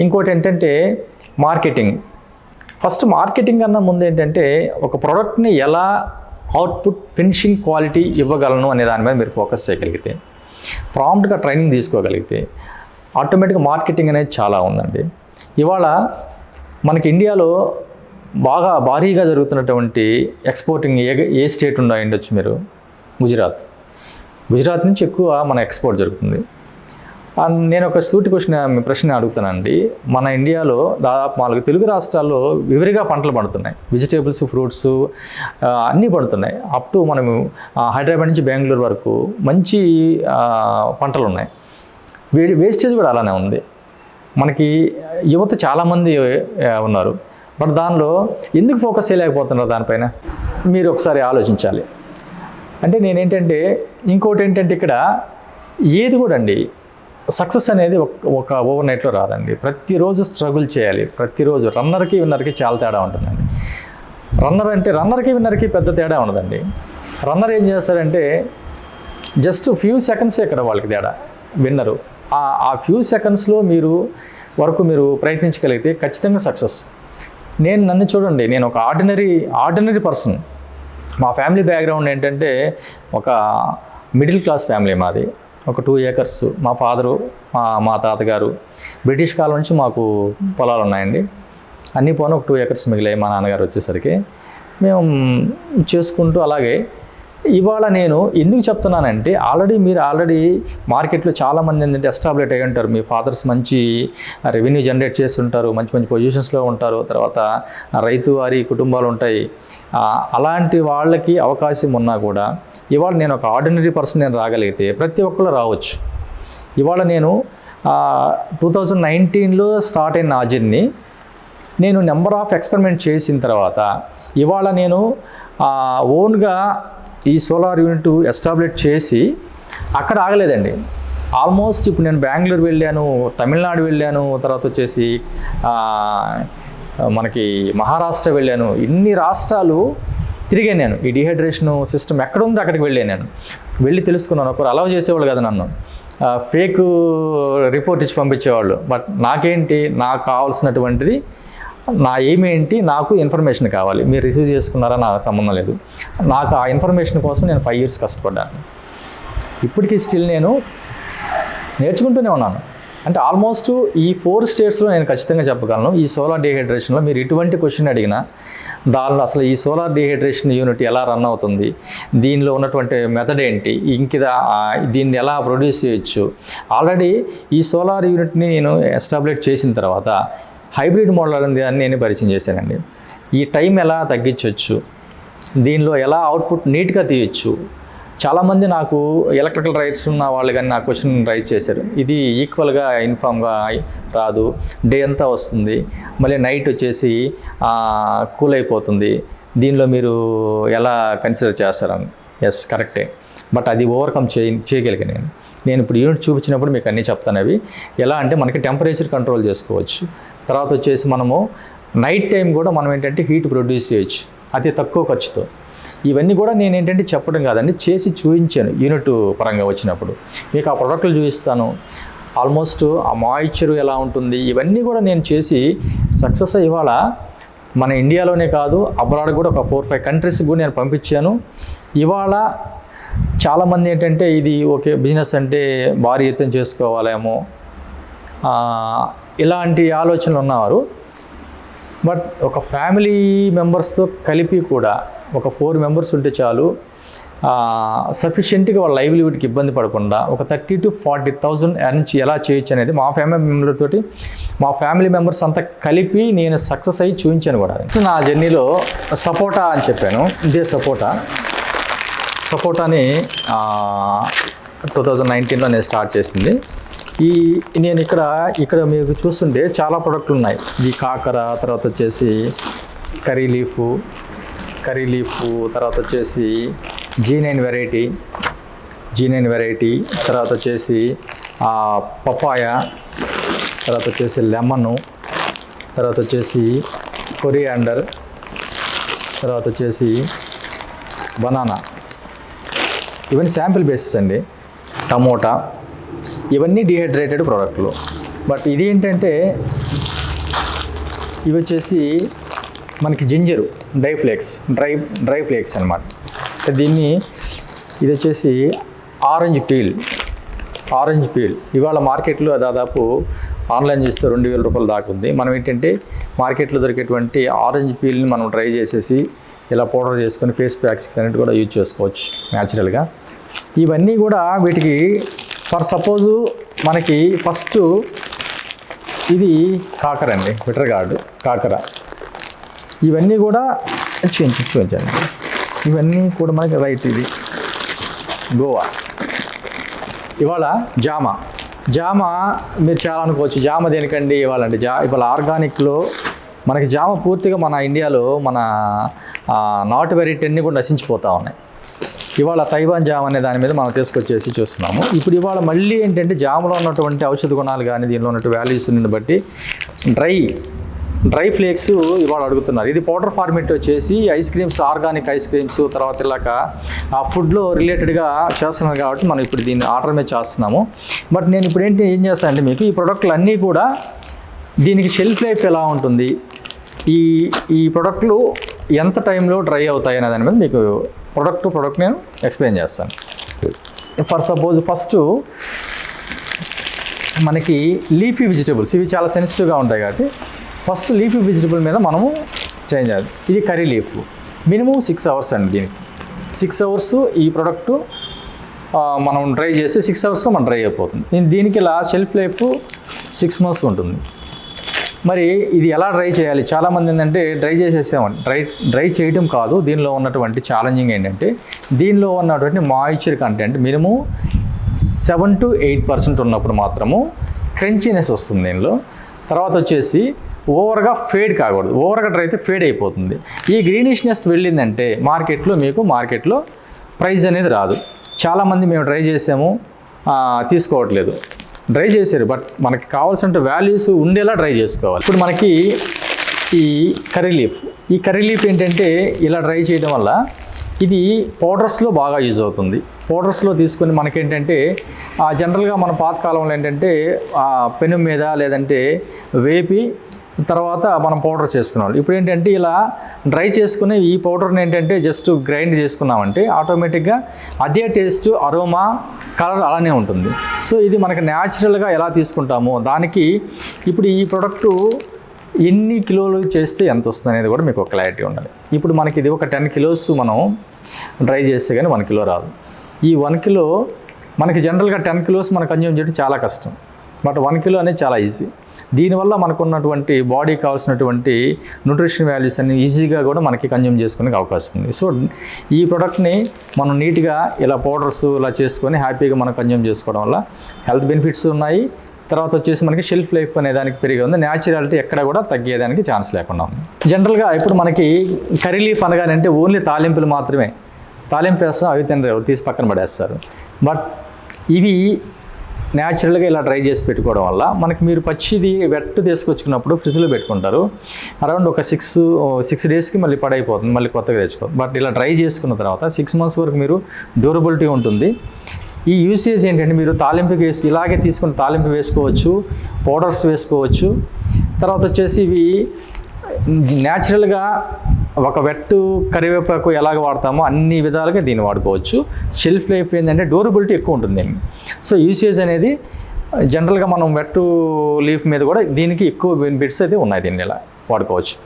ఇంకోటి ఏంటంటే marketing. First marketing అన్న ముందు ఏంటంటే ఒక ప్రోడక్ట్ని ఎలా అవుట్పుట్ ఫినిషింగ్ క్వాలిటీ ఇవ్వగలను అనే దాని మీద మీరు ఫోకస్ చేయగలిగితే ప్రాంప్ట్గా ట్రైనింగ్ తీసుకోగలిగితే ఆటోమేటిక్గా మార్కెటింగ్ అనేది చాలా ఉందండి. ఇవాళ మనకి ఇండియాలో బాగా భారీగా జరుగుతున్నటువంటి ఎక్స్పోర్టింగ్ ఏ ఏ స్టేట్ ఉండో ఉండొచ్చు మీరు? గుజరాత్. గుజరాత్ నుంచి ఎక్కువ మన ఎక్స్పోర్ట్ జరుగుతుంది. నేను ఒక సూటి క్వశ్చన్ ప్రశ్న అడుగుతానండి. మన ఇండియాలో దాదాపు నాలుగు తెలుగు రాష్ట్రాల్లో వివరిగా పంటలు పండుతున్నాయి. వెజిటేబుల్స్ ఫ్రూట్స్ అన్నీ పండుతున్నాయి. అప్ టు మనము హైదరాబాద్ నుంచి బెంగళూరు వరకు మంచి పంటలు ఉన్నాయి వే వేస్టేజ్ కూడా అలానే ఉంది. మనకి యువత చాలామంది ఉన్నారు. బట్ దానిలో ఎందుకు ఫోకస్ చేయలేకపోతున్నారు దానిపైన? మీరు ఒకసారి ఆలోచించాలి. అంటే నేనేంటంటే ఇంకోటి ఏంటంటే ఇక్కడ ఏది కూడా అండి సక్సెస్ అనేది ఒక ఒక ఓవర్ నైట్లో రాదండి. ప్రతిరోజు స్ట్రగుల్ చేయాలి. ప్రతిరోజు రన్నర్కి విన్నర్కి చాలా తేడా ఉంటుందండి. రన్నర్ అంటే రన్నర్కి విన్నర్కి పెద్ద తేడా ఉండదండి. రన్నర్ ఏం చేస్తారంటే జస్ట్ ఫ్యూ సెకండ్సే ఇక్కడ వాళ్ళకి తేడా. విన్నరు. ఆ ఫ్యూ సెకండ్స్లో మీరు వరకు మీరు ప్రయత్నించగలిగితే ఖచ్చితంగా సక్సెస్. నేను నన్ను చూడండి నేను ఒక ఆర్డినరీ ఆర్డినరీ పర్సన్. మా ఫ్యామిలీ బ్యాక్గ్రౌండ్ ఏంటంటే ఒక మిడిల్ క్లాస్ ఫ్యామిలీ మాది. ఒక టూ ఏకర్స్ మా ఫాదరు మా మా తాతగారు బ్రిటిష్ కాలం నుంచి మాకు పొలాలు ఉన్నాయండి. అన్నీ పోను ఒక టూ ఏకర్స్ మిగిలాయి మా నాన్నగారు వచ్చేసరికి. మేము చేసుకుంటూ అలాగే ఇవాళ నేను ఎందుకు చెప్తున్నానంటే ఆల్రెడీ మీరు ఆల్రెడీ మార్కెట్లో చాలామంది ఏంటంటే ఎస్టాబ్లిట్ అయి ఉంటారు. మీ ఫాదర్స్ మంచి రెవెన్యూ జనరేట్ చేస్తుంటారు మంచి మంచి పొజిషన్స్లో ఉంటారు. తర్వాత రైతు వారి కుటుంబాలు ఉంటాయి. అలాంటి వాళ్ళకి అవకాశం ఉన్నా కూడా ఇవాళ నేను ఒక ఆర్డినరీ పర్సన్ నేను రాగలిగితే ప్రతి ఒక్కరు రావచ్చు. ఇవాళ నేను టూ థౌజండ్ నైన్టీన్లో స్టార్ట్ అయిన నా జర్నీ నేను నెంబర్ ఆఫ్ ఎక్స్పెరిమెంట్ చేసిన తర్వాత ఇవాళ నేను ఓన్గా ఈ సోలార్ యూనిట్ ఎస్టాబ్లిష్ చేసి అక్కడ ఆగలేదండి. ఆల్మోస్ట్ ఇప్పుడు నేను బెంగళూరు వెళ్ళాను తమిళనాడు వెళ్ళాను తర్వాత వచ్చేసి మనకి మహారాష్ట్ర వెళ్ళాను. ఇన్ని రాష్ట్రాలు తిరిగాను నేను. ఈ డిహైడ్రేషన్ సిస్టమ్ ఎక్కడ ఉందో అక్కడికి వెళ్ళాను నేను. వెళ్ళి తెలుసుకున్నాను. ఒకరు అలవ్ చేసేవాళ్ళు కదా నన్ను. ఫేక్ రిపోర్ట్ ఇచ్చి పంపించేవాళ్ళు. బట్ నాకేంటి? నాకు కావాల్సినటువంటిది నా ఎయిమ్ ఏంటి? నాకు ఇన్ఫర్మేషన్ కావాలి. మీరు రిసీవ్ చేసుకున్నారా? నా సంబంధం లేదు. నాకు ఆ ఇన్ఫర్మేషన్ కోసం నేను ఫైవ్ ఇయర్స్ కష్టపడ్డాను. ఇప్పటికీ స్టిల్ నేను నేర్చుకుంటూనే ఉన్నాను. అంటే ఆల్మోస్ట్ ఈ ఫోర్ స్టేట్స్లో నేను ఖచ్చితంగా చెప్పగలను. ఈ సోలార్ డిహైడ్రేషన్లో మీరు ఎటువంటి క్వశ్చన్ అడిగినా దానిలో అసలు ఈ సోలార్ డిహైడ్రేషన్ యూనిట్ ఎలా రన్ అవుతుంది? దీనిలో ఉన్నటువంటి మెథడ్ ఏంటి? ఇంక దీన్ని ఎలా ప్రొడ్యూస్ చేయొచ్చు? ఆల్రెడీ ఈ సోలార్ యూనిట్ని నేను ఎస్టాబ్లిష్ చేసిన తర్వాత హైబ్రిడ్ మోడల్ అనేది అని నేను పరిచయం చేశానండి. ఈ టైం ఎలా తగ్గించవచ్చు దీనిలో ఎలా అవుట్పుట్ నీట్గా తీయచ్చు? చాలామంది నాకు ఎలక్ట్రికల్ రైట్స్ ఉన్న వాళ్ళు కానీ నా క్వశ్చన్ రైట్ చేశారు. ఇది ఈక్వల్గా ఇన్ఫామ్గా రాదు. డే అంతా వస్తుంది. మళ్ళీ నైట్ వచ్చేసి కూల్ అయిపోతుంది. దీనిలో మీరు ఎలా కన్సిడర్ చేస్తారని ఎస్ కరెక్టే బట్ అది ఓవర్కమ్ చేయ చేయగలిగాను నేను. నేను ఇప్పుడు యూనిట్ చూపించినప్పుడు మీకు అన్నీ చెప్తాను అవి. ఎలా అంటే మనకి టెంపరేచర్ కంట్రోల్ చేసుకోవచ్చు. తర్వాత వచ్చేసి మనము నైట్ టైం కూడా మనం ఏంటంటే హీట్ ప్రొడ్యూస్ చేయొచ్చు. అతి తక్కువ ఖర్చుతో. ఇవన్నీ కూడా నేను ఏంటంటే చెప్పడం కాదండి చేసి చూపించాను యూనిట్ పరంగా వచ్చినప్పుడు. మీకు ఆ ప్రోడక్ట్లు చూపిస్తాను. ఆల్మోస్ట్ ఆ మాయిశ్చర్ ఎలా ఉంటుంది ఇవన్నీ కూడా నేను చేసి సక్సెస్ ఇవాళ మన ఇండియాలోనే కాదు అబ్రాడ్ కూడా ఒక ఫోర్ ఫైవ్ కంట్రీస్కి కూడా నేను పంపించాను. ఇవాళ చాలామంది ఏంటంటే ఇది ఓకే బిజినెస్ అంటే భారీ ఎత్తున చేసుకోవాలేమో. ఇలాంటి ఆలోచనలు ఉన్నవారు. బట్ ఒక ఫ్యామిలీ మెంబర్స్తో కలిపి కూడా ఒక ఫోర్ మెంబర్స్ ఉంటే చాలు సఫిషియెంట్గా వాళ్ళ లైవ్లీవుడ్కి ఇబ్బంది పడకుండా ఒక thirty to forty thousand earn ఎలా చేయొచ్చు అనేది మా ఫ్యామిలీ మెంబర్ తోటి మా ఫ్యామిలీ మెంబర్స్ అంతా కలిపి నేను సక్సెస్ అయ్యి చూపించాను కూడా. నా జర్నీలో సపోటా అని చెప్పాను. ఇదే సపోటా. సపోటాని టూ థౌజండ్ నైన్టీన్లో నేను స్టార్ట్ చేసింది. ఈ నేను ఇక్కడ ఇక్కడ మీకు చూస్తుంటే చాలా ప్రొడక్ట్లు ఉన్నాయి ఈ కాకర తర్వాత వచ్చేసి కర్రీ లీఫ్ కర్రీ లీఫ్ తర్వాత వచ్చేసి G nine variety G nine variety తర్వాత వచ్చేసి పపాయ తర్వాత వచ్చేసి లెమను తర్వాత వచ్చేసి కొరియాండర్ తర్వాత వచ్చేసి బనానా. ఇవన్నీ శాంపిల్ బేసిస్ అండి. టమోటా ఇవన్నీ డిహైడ్రేటెడ్ ప్రోడక్ట్లు బట్ ఇది ఏంటంటే ఇవి వచ్చేసి మనకి ginger dry flakes dry dry flakes అనమాట దీన్ని ఇది వచ్చేసి ఆరెంజ్ పీల్ ఆరెంజ్ పీల్. ఇవాళ మార్కెట్లో దాదాపు ఆన్లైన్ చేస్తే రెండు వేల రూపాయలు దాకా ఉంది. మనం ఏంటంటే మార్కెట్లో దొరికేటువంటి ఆరెంజ్ పీల్ని మనం డ్రై చేసేసి ఇలా పౌడర్ చేసుకొని ఫేస్ ప్యాక్స్ అన్నిటి కూడా యూజ్ చేసుకోవచ్చు న్యాచురల్గా ఇవన్నీ కూడా వీటికి ఫర్ సపోజు మనకి ఫస్ట్ ఇది కాకర అండి బిటర్ గార్డు కాకర. ఇవన్నీ కూడా చూపించి చూపించండి ఇవన్నీ కూడా మనకి రైట్ ఇది. గోవా. ఇవాళ జామ. జామ మీరు చాలా అనుకోవచ్చు జామ దేనికండి ఇవాళ అంటే జా ఇవాళ ఆర్గానిక్లో మనకి జామ పూర్తిగా మన ఇండియాలో మన నాట్ నాటు వెరైటీ అన్నీ కూడా నశించిపోతూ ఉన్నాయి. ఇవాళ తైవాన్ జామ్ అనే దాని మీద మనం తీసుకొచ్చేసి చూస్తున్నాము. ఇప్పుడు ఇవాళ మళ్ళీ ఏంటంటే జామ్లో ఉన్నటువంటి ఔషధ గుణాలు కానీ దీనిలో ఉన్నటువంటి వాల్యూస్ని బట్టి డ్రై డ్రై ఫ్లేక్స్ ఇవాళ అడుగుతున్నారు. ఇది పౌడర్ ఫార్మేట్ వచ్చేసి ice creams organic ice creams తర్వాత ఇలాక ఆ ఫుడ్లో రిలేటెడ్గా చేస్తున్నారు కాబట్టి మనం ఇప్పుడు దీన్ని ఆర్డర్ మీద చేస్తున్నాము. బట్ నేను ఇప్పుడు ఏంటి ఏం చేస్తానంటే మీకు ఈ ప్రోడక్ట్లు అన్నీ కూడా దీనికి షెల్ఫ్ లైఫ్ ఎలా ఉంటుంది? ఈ ఈ ప్రోడక్ట్లు ఎంత టైంలో డ్రై అవుతాయి అనే దాని మీద మీకు ప్రొడక్ట్ ప్రొడక్ట్ నేను ఎక్స్ప్లెయిన్ చేస్తాను. ఫర్ సపోజ్ ఫస్ట్ మనకి లీఫీ వెజిటబుల్స్ ఇవి చాలా సెన్సిటివ్గా ఉంటాయి కాబట్టి ఫస్ట్ లీఫీ వెజిటబుల్ మీద మనము చేంజ్ చేయాలి. ఇది curry leaf minimum six hours అండి దీనికి. సిక్స్ అవర్స్ ఈ ప్రోడక్ట్ మనం డ్రై చేసి సిక్స్ అవర్స్లో మనం డ్రై అయిపోతుంది. దీనికి ఇలా షెల్ఫ్ లైఫ్ సిక్స్ మంత్స్ ఉంటుంది. మరి ఇది ఎలా డ్రై చేయాలి? చాలామంది ఏంటంటే డ్రై చేసేసామని డ్రై డ్రై చేయడం కాదు. దీనిలో ఉన్నటువంటి ఛాలెంజింగ్ ఏంటంటే దీనిలో ఉన్నటువంటి moisture content minimum seven to eight percent ఉన్నప్పుడు మాత్రము క్రంచీనెస్ వస్తుంది దీనిలో. తర్వాత వచ్చేసి ఓవర్గా ఫేడ్ కాకూడదు. ఓవర్గా డ్రై అయితే ఫేడ్ అయిపోతుంది. ఈ గ్రీనిష్నెస్ వెళ్ళిందంటే మార్కెట్లో మీకు మార్కెట్లో ప్రైస్ అనేది రాదు. చాలామంది మేము డ్రై చేసాము తీసుకోవట్లేదు. డ్రై చేశారు బట్ మనకి కావాల్సిన వాల్యూస్ ఉండేలా డ్రై చేసుకోవాలి. ఇప్పుడు మనకి ఈ కర్రీ లీఫ్ ఈ కర్రీ లీఫ్ ఏంటంటే ఇలా డ్రై చేయడం వల్ల ఇది పౌడర్స్లో బాగా యూజ్ అవుతుంది. పౌడర్స్లో తీసుకొని మనకేంటంటే ఆ, జనరల్గా మన పాతకాలంలో ఏంటంటే పెను మీద లేదంటే వేపి తర్వాత మనం పౌడర్ చేసుకున్నాం ఇప్పుడు ఏంటంటే ఇలా డ్రై చేసుకుని ఈ పౌడర్ని ఏంటంటే జస్ట్ గ్రైండ్ చేసుకున్నామంటే ఆటోమేటిక్గా అదే టేస్ట్ అరోమా కలర్ అలానే ఉంటుంది. సో ఇది మనకి న్యాచురల్గా ఎలా తీసుకుంటామో దానికి ఇప్పుడు ఈ ప్రోడక్టు ఎన్ని కిలోలు చేస్తే ఎంత వస్తుంది అనేది కూడా మీకు క్లారిటీ ఉండాలి. ఇప్పుడు మనకి ఇది ఒక టెన్ కిలోస్ మనం డ్రై చేస్తే కానీ వన్ కిలో రాదు. ఈ వన్ కిలో మనకి జనరల్గా టెన్ కిలోస్ మనం కన్జ్యూమ్ చేయడం చాలా కష్టం. బట్ వన్ కిలో అనేది చాలా ఈజీ దీనివల్ల మనకు ఉన్నటువంటి బాడీ కావాల్సినటువంటి న్యూట్రిషన్ వాల్యూస్ అన్ని ఈజీగా కూడా మనకి కన్జ్యూమ్ చేసుకునే అవకాశం ఉంది. సో ఈ ప్రోడక్ట్ని మనం నీట్గా ఇలా పౌడర్స్ ఇలా చేసుకొని హ్యాపీగా మనం కన్జ్యూమ్ చేసుకోవడం వల్ల హెల్త్ బెనిఫిట్స్ ఉన్నాయి. తర్వాత వచ్చేసి మనకి షెల్ఫ్ లైఫ్ అనే దానికి పెరిగి ఉంది. న్యాచురాలిటీ ఎక్కడ కూడా తగ్గేదానికి ఛాన్స్ లేకుండా ఉంది. జనరల్గా ఇప్పుడు మనకి కర్రీ లీఫ్ అనగానంటే ఓన్లీ తాలింపులు మాత్రమే. తాలింపు వేస్తాం అవి తినరు తీసి పక్కన పడేస్తారు. బట్ ఇవి న్యాచురల్గా ఇలా డ్రై చేసి పెట్టుకోవడం వల్ల మనకి మీరు పచ్చిది వెట్ తీసుకొచ్చుకున్నప్పుడు ఫ్రిడ్జ్లో పెట్టుకుంటారు. అరౌండ్ ఒక సిక్స్ సిక్స్ డేస్కి మళ్ళీ పడైపోతుంది మళ్ళీ కొత్తగా తెచ్చుకో. బట్ ఇలా డ్రై చేసుకున్న తర్వాత సిక్స్ మంత్స్ వరకు మీరు డ్యూరబిలిటీ ఉంటుంది. ఈ యూసేజ్ ఏంటంటే మీరు తాలింపుకి వేసు ఇలాగే తీసుకుని తాలింపు వేసుకోవచ్చు పౌడర్స్ వేసుకోవచ్చు. తర్వాత వచ్చేసి ఇవి న్యాచురల్గా ఒక వెట్టు కరివేపాకు ఎలాగ వాడతామో అన్ని విధాలుగా దీన్ని వాడుకోవచ్చు. షెల్ఫ్ లైఫ్ ఏంటంటే డ్యూరబిలిటీ ఎక్కువ ఉంటుంది. సో యూసేజ్ అనేది జనరల్గా మనం వెట్టు లీఫ్ మీద కూడా దీనికి ఎక్కువ బెనిఫిట్స్ అయితే ఉన్నాయి దీన్ని ఇలా వాడుకోవచ్చు.